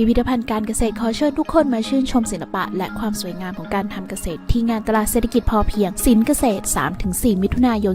พิพิธภัณฑ์การเกษตรขอเชิญทุกคนมาชื่นชมศิลปะ และความสวยงามของการทำเกษตร ที่งานตลาดเศรษฐกิจพอเพียงสินเกษตร 3-4 มิถุนายน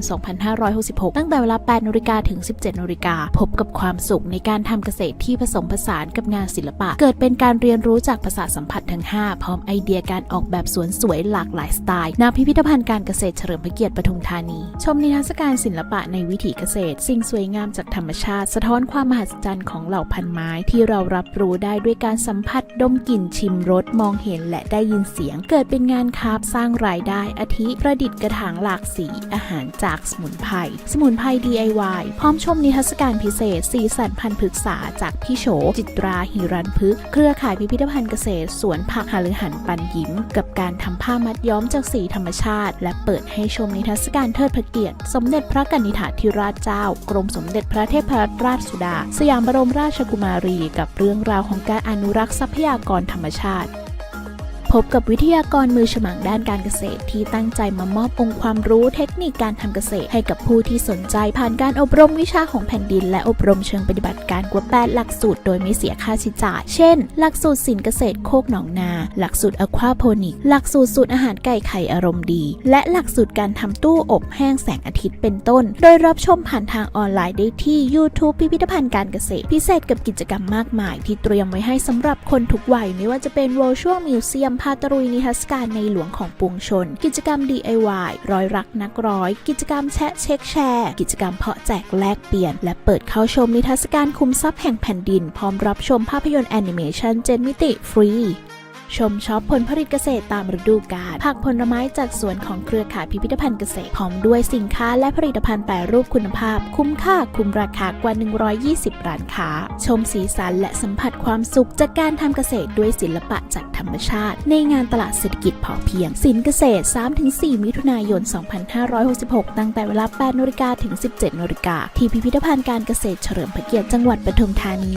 2566 ตั้งแต่เวลา 8นาฬิกาถึง 17นาฬิกาพบกับความสุขในการทำเกษตรที่ผสมผสานกับงานศิลปะ เกิดเป็นการเรียนรู้จากภาษาทสัมผัสทั้ง 5 พร้อมไอเดียการออกแบบสวนสวยหลากหลายสไตล์ณพิพิธภัณฑ์การเกษตรเฉลิมพระเกียรติปทุมธานี ชมนิทรรศการศิลปะในวิถีเกษตร สิ่งสวยงามจากธรรมชาติ สะท้อนความมหัศจรรย์ของเหล่าพันไม้ที่เรารับรู้ได้ด้วยการสัมผัสดมกลิ่นชิมรสมองเห็นและได้ยินเสียง เกิดเป็นงานคราฟสร้างรายได้อาทิประดิษฐ์กระถางหลากสีอาหารจากสมุนไพรสมุนไพร DIY พร้อมชมนิทรรศการพิเศษ สีสันพันธุ์พฤกษาจากพี่โฉจิตราหิรันพึก เครือข่ายพิพิธภัณฑ์เกษตร สวนผักหฤหันปันยิ้ม กับการทำผ้ามัดย้อมจากสีธรรมชาติ และเปิดให้ชมนิทรรศการเทิดพระเกียรติ สมเด็จพระกนิษฐาธิราชเจ้า กรมสมเด็จพระเทพรัตนราชสุดา สยามบรมราชกุมารี กับเรื่องราวของการอนุรักษ์ทรัพยากรธรรมชาติ พบกับวิทยากรมือฉมังด้านการเกษตรที่ตั้งใจมามอบองค์ความรู้เทคนิคการทำเกษตรให้กับผู้ที่สนใจผ่านการอบรมวิชาของแผ่นดิน และอบรมเชิงปฏิบัติการกว่า 8 หลักสูตร โดยไม่เสียค่าใช้จ่าย เช่น หลักสูตรสินเกษตรโคกหนองนา หลักสูตรอควาโพนิก หลักสูตรสูตรอาหารไก่ไข่อารมณ์ดี และหลักสูตรการทำตู้อบแห้งแสงอาทิตย์เป็นต้น โดยรับชมผ่านทางออนไลน์ได้ที่ YouTube พิพิธภัณฑ์การเกษตร พิเศษกับกิจกรรมมากมาย ที่เตรียมไว้ให้สำหรับคนทุกวัย ไม่ว่าจะเป็น Virtual Museum พาตรุยนิทรรศการในหลวงของปวงชน กิจกรรม DIY ร้อยรักนักร้อย กิจกรรมแชะเช็คแชร์ กิจกรรมเพาะแจกแลกเปลี่ยน และเปิดเข้าชมนิทรรศการคุมทรัพย์แห่งแผ่นดิน พร้อมรับชมภาพยนตร์แอนิเมชันเจนมิติฟรี ชมช็อปผลผลิตเกษตรตามฤดูกาลผักผลไม้จากสวนของเครือข่ายพิพิธภัณฑ์เกษตรพร้อมด้วยสินค้าและผลิตภัณฑ์แปรรูปคุณภาพ คุ้มค่าคุ้มราคากว่า 120 ร้านค้า ชมสีสันและสัมผัสความสุขจากการทำเกษตรด้วยศิลปะจากธรรมชาติ ในงานตลาดเศรษฐกิจพอเพียง สินเกษตร 3-4 มิถุนายน 2566 ตั้งแต่เวลา 8นาฬิกาถึง 17นาฬิกาที่พิพิธภัณฑ์การเกษตรเฉลิมพระเกียรติจังหวัดปทุมธานี